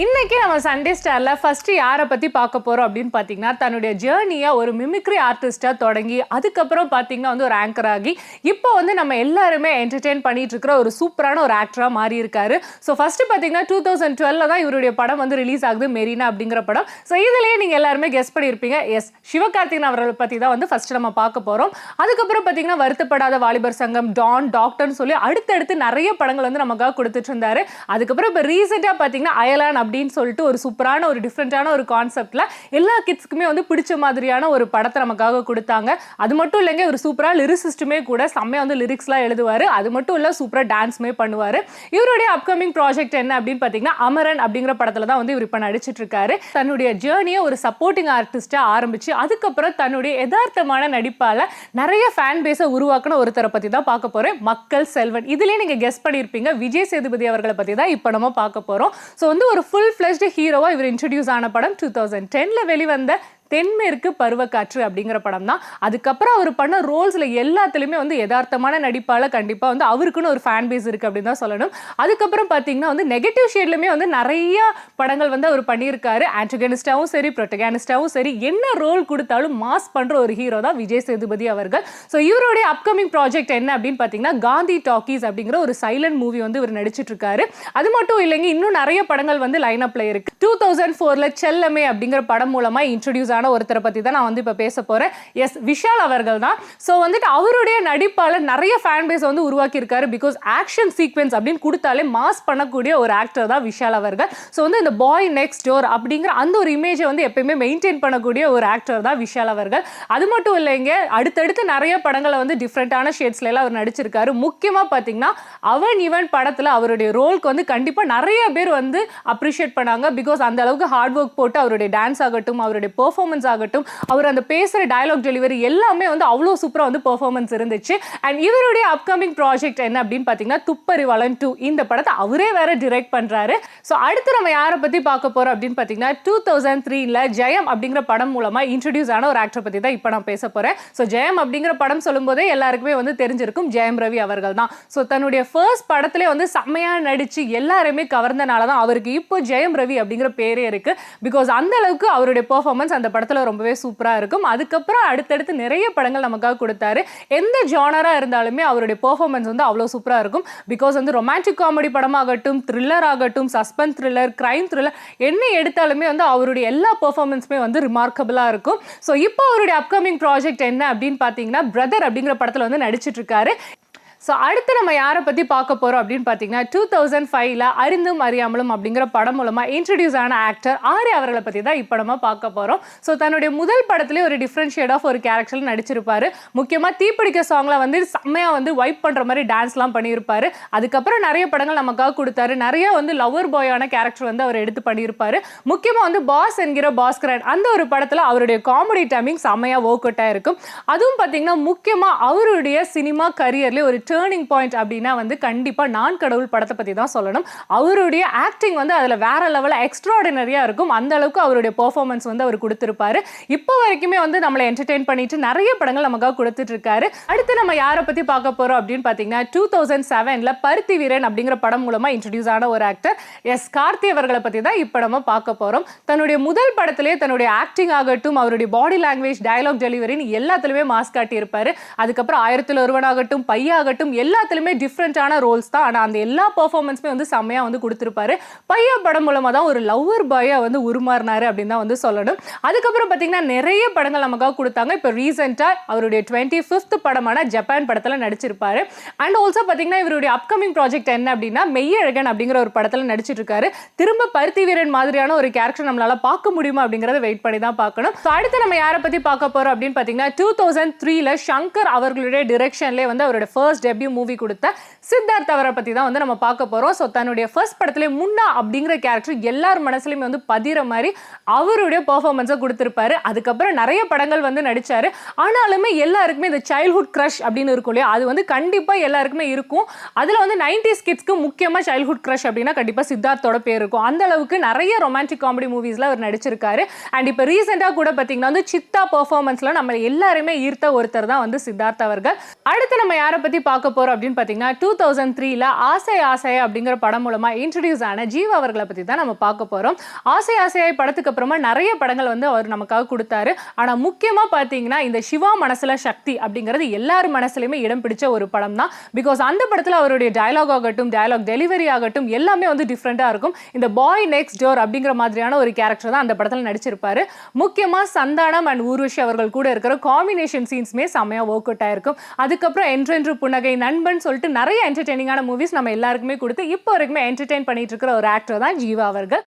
இன்னைக்கு நம்ம சண்டே ஸ்டார்ல ஃபர்ஸ்ட் யாரை பத்தி பார்க்க போறோம் அப்படின்னு பாத்தீங்கன்னா தன்னுடைய ஜேர்னியை ஒரு மிமிக்ரி ஆர்டிஸ்டா தொடங்கி அதுக்கப்புறம் பாத்தீங்கன்னா வந்து ஒரு ஆங்கர் ஆகி இப்போ வந்து நம்ம எல்லாருமே என்டர்டெயின் பண்ணிட்டு இருக்கிற ஒரு சூப்பரான ஒரு ஆக்டரா மாறி இருக்காரு. ஸோ ஃபர்ஸ்ட் பாத்தீங்கன்னா டூ தௌசண்ட் டுவெல்ல தான் இவருடைய படம் வந்து ரிலீஸ் ஆகுது மெரினா அப்படிங்கிற படம். ஸோ இதுலயே நீங்க எல்லாருமே கெஸ் பண்ணியிருப்பீங்க எஸ் சிவகார்த்திகன் அவர்களை பத்தி தான் வந்து ஃபர்ஸ்ட் நம்ம பார்க்க போறோம். அதுக்கப்புறம் பாத்தீங்கன்னா வருத்தப்படாத வாலிபர் சங்கம் டான் டாக்டர்னு சொல்லி அடுத்தடுத்து நிறைய படங்கள் வந்து நமக்காக கொடுத்துட்டு இருந்தாரு. அதுக்கப்புறம் இப்போ ரீசெண்டாக பார்த்தீங்கன்னா அயலான் அப்படின்னு சொல்லிட்டு ஒரு சூப்பரான ஒரு டிஃப்ரெண்ட்டான ஒரு கான்செப்டில் எல்லா கிட்ஸ்க்குமே வந்து பிடிச்ச மாதிரியான ஒரு படத்தை நமக்காக கொடுத்தாங்க. அது மட்டும் இல்லைங்க ஒரு சூப்பராக லிரிசிஸ்ட்டுமே கூட செம்மையாக வந்து லிரிக்ஸ்லாம் எழுதுவார். அது மட்டும் இல்லை சூப்பராக டான்ஸுமே பண்ணுவார். இவருடைய அப்கமிங் ப்ராஜெக்ட் என்ன அப்படின்னு பார்த்தீங்கன்னா அமரன் அப்படிங்கிற படத்தில் தான் வந்து இவர் இப்போ நடிச்சிட்டு இருக்காரு தன்னுடைய ஜேர்னியை ஒரு சப்போர்ட்டிங் ஆர்டிஸ்ட்டாக ஆரம்பித்து அதுக்கப்புறம் தன்னுடைய யதார்த்தமான நடிப்பால் நிறைய ஃபேன் பேஸை உருவாக்கின ஒருத்தரை பற்றி தான் பார்க்க போகிறேன் மக்கள் செல்வன். இதுலேயே நீங்கள் கெஸ் பண்ணியிருப்பீங்க விஜய் சேதுபதி அவர்களை பற்றி தான் இப்போ நம்ம பார்க்க போகிறோம் ஸோ வந்து ஒரு ஃபுல் ஃப்ளெஷ்டு ஹீரோவாக இவர் இன்ட்ரடியூஸ் ஆன படம் டூ தௌசண்ட் டென்னில் வெளிவந்த தென்மேற்கு பருவக்காற்று அப்படிங்கிற படம் தான். அதுக்கப்புறம் அவர் பண்ண ரோல்ஸில் எல்லாத்துலேயுமே வந்து யதார்த்தமான நடிப்பால் கண்டிப்பாக வந்து அவருக்குன்னு ஒரு ஃபேன் பேஸ் இருக்குது அப்படின்னு தான் சொல்லணும். அதுக்கப்புறம் பார்த்தீங்கன்னா வந்து நெகட்டிவ் ஷேட்லையுமே வந்து நிறைய படங்கள் வந்து அவர் பண்ணியிருக்காரு. ஆன்டகனிஸ்டாவும் சரி ப்ரொட்டகானிஸ்டாவும் சரி என்ன ரோல் கொடுத்தாலும் மாஸ் பண்ணுற ஒரு ஹீரோ தான் விஜய் சேதுபதி அவர்கள். ஸோ இவருடைய அப்கமிங் ப்ராஜெக்ட் என்ன அப்படின்னு பார்த்தீங்கன்னா காந்தி டாக்கீஸ் அப்படிங்கிற ஒரு சைலண்ட் மூவி வந்து இவர் நடிச்சிட்டு இருக்காரு அது மட்டும் இல்லைங்க இன்னும் நிறைய படங்கள் வந்து லைன் அப்ல இருக்கு. டூ தௌசண்ட் ஃபோரில் செல்லமே அப்படிங்கிற படம் மூலமாக இன்ட்ரடியூஸ் ஆன ஒருத்தரை பற்றி தான் நான் வந்து இப்போ பேச போகிறேன் எஸ் விஷால் அவர்கள் தான். ஸோ வந்துட்டு அவருடைய நடிப்பால் நிறைய ஃபேன் பேஸ் வந்து உருவாக்கியிருக்காரு பிகாஸ் ஆக்ஷன் சீக்வென்ஸ் அப்படின்னு கொடுத்தாலே மாஸ் பண்ணக்கூடிய ஒரு ஆக்டர் தான் விஷால் அவர்கள். ஸோ வந்து இந்த பாய் நெக்ஸ்ட் டோர் அப்படிங்கிற அந்த ஒரு இமேஜை வந்து எப்பயுமே மெயின்டைன் பண்ணக்கூடிய ஒரு ஆக்டர் தான் விஷால் அவர்கள். அது மட்டும் இல்லைங்க அடுத்தடுத்து நிறைய படங்களை வந்து டிஃப்ரெண்ட்டான ஷேட்ஸ்லாம் அவர் நடிச்சிருக்காரு. முக்கியமாக பார்த்தீங்கன்னா அவன் இவன் படத்தில் அவருடைய ரோலுக்கு வந்து கண்டிப்பாக நிறைய பேர் வந்து அப்ரிஷியேட் பண்ணாங்க பிகாஸ் அந்த அளவுக்கு ஹார்ட் ஒர்க் போட்டு அவருடைய டான்ஸ் ஆகட்டும் அவருடைய பெர்ஃபார்மன்ஸ் ஆகட்டும் அவர் அந்த பேசுகிற டயலாக் டெலிவரி எல்லாமே வந்து அவ்வளோ சூப்பராக வந்து பர்ஃபார்மன்ஸ் இருந்துச்சு. அண்ட் இவருடைய அப்கமிங் ப்ராஜெக்ட் என்ன அப்படின்னு பார்த்தீங்கன்னா துப்பறிவாளன் டூ இந்த படத்தை அவரே வேற டிரெக்ட் பண்ணுறாரு ஸோ அடுத்து நம்ம யாரை பற்றி பார்க்க போகிறோம் அப்படின்னு பார்த்தீங்கன்னா டூ தௌசண்ட் த்ரீல ஜெயம் அப்படிங்கிற படம் மூலமாக இன்ட்ரடியூஸ் ஆன ஒரு ஆக்டர் பற்றி தான் இப்போ நான் பேச போகிறேன் ஸோ ஜெயம் அப்படிங்கிற படம் சொல்லும்போதே எல்லாருக்குமே வந்து தெரிஞ்சிருக்கும் ஜெயம் ரவி அவர்கள் தான். ஸோ தன்னுடைய ஃபர்ஸ்ட் படத்திலே வந்து செம்மையாக நடித்து எல்லாருமே கவர்ந்தனால தான் அவருக்கு இப்போ ஜெயம் ரவி அப்படிங்கிற பேரே இருக்கு. பிகாஸ் அந்த அளவுக்கு அவருடைய பெர்ஃபார்மன்ஸ் அந்த படத்தில் ரொம்பவே சூப்பராக இருக்கும். அதுக்கப்புறம் அடுத்தடுத்து நிறைய படங்கள் நமக்காக கொடுத்தாரு. எந்த ஜானராக இருந்தாலுமே அவருடைய பெர்ஃபார்மன்ஸ் வந்து அவ்வளோ சூப்பராக இருக்கும். பிகாஸ் வந்து ரொமான்டிக் காமெடி படமாகட்டும் த்ரில்லர் ஆகட்டும் சஸ்பென்ஸ் த்ரில்லர் க்ரைம் த்ரில்லர் என்ன எடுத்தாலுமே வந்து அவருடைய எல்லா பெர்ஃபார்மன்ஸுமே வந்து ரிமார்க்கபிளாக இருக்கும். ஸோ இப்போ அவருடைய அப்கமிங் ப்ராஜெக்ட் என்ன அப்படின்னு பார்த்தீங்கன்னா பிரதர் அப்படிங்கிற படத்தில் வந்து நடிச்சிட்டு இருக்காரு. ஸோ அடுத்து நம்ம யாரை பற்றி பார்க்க போகிறோம் அப்படின்னு பார்த்தீங்கன்னா டூ தௌசண்ட் ஃபைவ்ல அறிந்தும் அறியாமலும் அப்படிங்கிற படம் மூலமாக இன்ட்ரடியூஸ் ஆன ஆக்டர் ஆர்யா அவர்களை பற்றி தான் இப்போ நம்ம பார்க்க போகிறோம் ஸோ தன்னுடைய முதல் படத்துலேயே ஒரு டிஃப்ரெண்ட் ஆஃப் ஒரு கேரக்டரில் நடிச்சிருப்பாரு. முக்கியமாக தீப்பிடிக்க சாங்கில் வந்து செம்மையாக வந்து வைப் பண்ணுற மாதிரி டான்ஸ்லாம் பண்ணியிருப்பாரு. அதுக்கப்புறம் நிறைய படங்கள் நமக்காக கொடுத்தாரு. நிறைய வந்து லவ்வர் பாயான கேரக்டர் வந்து அவர் எடுத்து பண்ணியிருப்பாரு. முக்கியமாக வந்து பாஸ் என்கிற பாஸ்கரன் அந்த ஒரு படத்தில் அவருடைய காமெடி டைமிங் செம்மையாக ஒர்க் அவுட்டாக இருக்கும். அதுவும் பார்த்தீங்கன்னா முக்கியமாக அவருடைய சினிமா கரியர்லேயே ஒரு டேர்னிங் பாயிண்ட் அப்படின்னா வந்து கண்டிப்பாக நான் கடவுள் படத்தை பற்றி தான் சொல்லணும். அவருடைய ஆக்டிங் வந்து அதில் வேற லெவலில் எக்ஸ்ட்ராடினரியாக இருக்கும். அந்த அளவுக்கு அவருடைய பெர்ஃபார்மன்ஸ் வந்து அவர் கொடுத்துருப்பாரு. இப்போ வரைக்குமே வந்து நம்மளை என்டர்டெயின் பண்ணிட்டு நிறைய படங்கள் நமக்காக கொடுத்துட்டு இருக்காரு அடுத்து நம்ம யாரை பற்றி பார்க்க போகிறோம் அப்படின்னு பார்த்தீங்கன்னா டூ தௌசண்ட் செவனில் பருத்தி வீரன் அப்படிங்கிற படம் மூலமாக இன்ட்ரடியூஸ் ஆன ஒரு ஆக்டர் எஸ் கார்த்தி அவர்களை பற்றி தான் இப்போ நம்ம பார்க்க போகிறோம் தன்னுடைய முதல் படத்திலே தன்னுடைய ஆக்டிங் ஆகட்டும் அவருடைய பாடி லாங்குவேஜ் டயலாக் டெலிவரின்னு எல்லாத்துலேயுமே மாஸ்க் காட்டியிருப்பார். அதுக்கப்புறம் ஆயிரத்தில் ஒருவனாகட்டும் பையாகட்டும் எல்லாத்துலேயுமே டிஃப்ரெண்ட்டான ரோல்ஸ் தான். ஆனால் அந்த எல்லா பெர்ஃபார்மன்ஸுமே வந்து செம்மையாக வந்து கொடுத்துருப்பாரு. பையா படம் மூலமாக தான் ஒரு லவ்வர் பாயா வந்து உருமாறினாரு அப்படின்னு தான் வந்து சொல்லணும். அதுக்கப்புறம் பார்த்தீங்கன்னா நிறைய படங்கள் நமக்காக கொடுத்தாங்க. இப்போ ரீசெண்டாக அவருடைய டுவெண்ட்டி ஃபிஃப்த் படமான ஜப்பான் படத்தில் நடிச்சிருப்பாரு. அண்ட் ஆல்சோ பார்த்தீங்கன்னா இவருடைய அப்கமிங் ப்ராஜெக்ட் என்ன அப்படின்னா மெய்யழகன் அப்படிங்கிற ஒரு படத்தில் நடிச்சிட்டுருக்காரு திரும்ப பருத்தி வீரன் மாதிரியான ஒரு கேரக்டர் நம்மளால் பார்க்க முடியுமா அப்படிங்கிறத வெயிட் பண்ணி தான் பார்க்கணும். ஸோ அடுத்து நம்ம யாரை பற்றி பார்க்க போகிறோம் அப்படின்னு பார்த்தீங்கன்னா டூ தௌசண்ட் த்ரீல சங்கர் அவர்களுடைய டிரெக்ஷன்லேயே வந்து அவருடைய ஃபர்ஸ்ட் டெபியூ மூவி கொடுத்த சித்தார்த் அவரை பற்றி தான் வந்து நம்ம பார்க்க போகிறோம் ஸோ தன்னுடைய ஃபர்ஸ்ட் படத்துல முன்னா அப்படிங்கிற கேரக்டர் எல்லார் மனசுலையுமே வந்து பதிகிற மாதிரி அவருடைய பர்ஃபார்மன்ஸை கொடுத்துருப்பாரு. அதுக்கப்புறம் நிறைய படங்கள் வந்து நடிச்சாரு. ஆனாலுமே எல்லாருக்குமே இந்த சைல்ட்ஹுட் க்ரஷ் அப்படின்னு இருக்கும் இல்லையா? அது வந்து கண்டிப்பாக எல்லாருக்குமே இருக்கும். அதில் வந்து நைன்டி கிட்ஸ்க்கு முக்கியமாக சைல்ட்ஹுட் க்ரஷ் அப்படின்னா கண்டிப்பாக சித்தார்த்தோட பேர் இருக்கும். அந்த அளவுக்கு நிறைய ரொமான்டிக் காமெடி மூவிஸில் அவர் நடிச்சிருக்காரு. அண்ட் இப்போ ரீசெண்டாக கூட பார்த்தீங்கன்னா வந்து சித்தா பர்ஃபார்மன்ஸில் நம்ம எல்லாருமே ஈர்த்த ஒருத்தர் தான் வந்து சித்தார்த் அவர்கள். அடுத்து நம்ம யாரை பற்றி பார்க்க பார்க்க போறோம் அப்படின்னு பார்த்தீங்கன்னா டூ தௌசண்ட் த்ரீல ஆசை ஆசை அப்படிங்கிற படம் மூலமாக இன்ட்ரடியூஸ் ஆன ஜீவா அவர்களை பற்றி தான் நம்ம பார்க்க போறோம். ஆசை ஆசையாய் படத்துக்கு அப்புறமா நிறைய படங்கள் வந்து அவர் நமக்காக கொடுத்தாரு. ஆனா முக்கியமா பார்த்தீங்கன்னா இந்த சிவா மனசுல சக்தி அப்படிங்கிறது எல்லார் மனசுலையுமே இடம் பிடிச்ச ஒரு படம் தான். பிகாஸ் அந்த படத்தில் அவருடைய டயலாக் ஆகட்டும் டயலாக் டெலிவரி ஆகட்டும் எல்லாமே வந்து டிஃப்ரெண்ட்டாக இருக்கும். இந்த பாய் நெக்ஸ்ட் டோர் அப்படிங்கிற மாதிரியான ஒரு கேரக்டர் தான் அந்த படத்தில் நடிச்சிருப்பாரு. முக்கியமா சந்தானம் அண்ட் ஊர்வஷி அவர்கள் கூட இருக்கிற காம்பினேஷன் சீன்ஸ்மே செம்மையா ஒர்க் அவுட் ஆயிருக்கும். அதுக்கப்புறம் என்றென்று புன்னகை நண்பன் சொல்லிட்டு நிறைய என்டர்டெய்னிங்கான மூவிஸ் நம்ம எல்லாருக்குமே கொடுத்து இப்போ வரைக்குமே என்டர்டெயின் பண்ணிட்டு இருக்கிற ஒரு ஆக்டர் தான் ஜீவா அவர்கள்.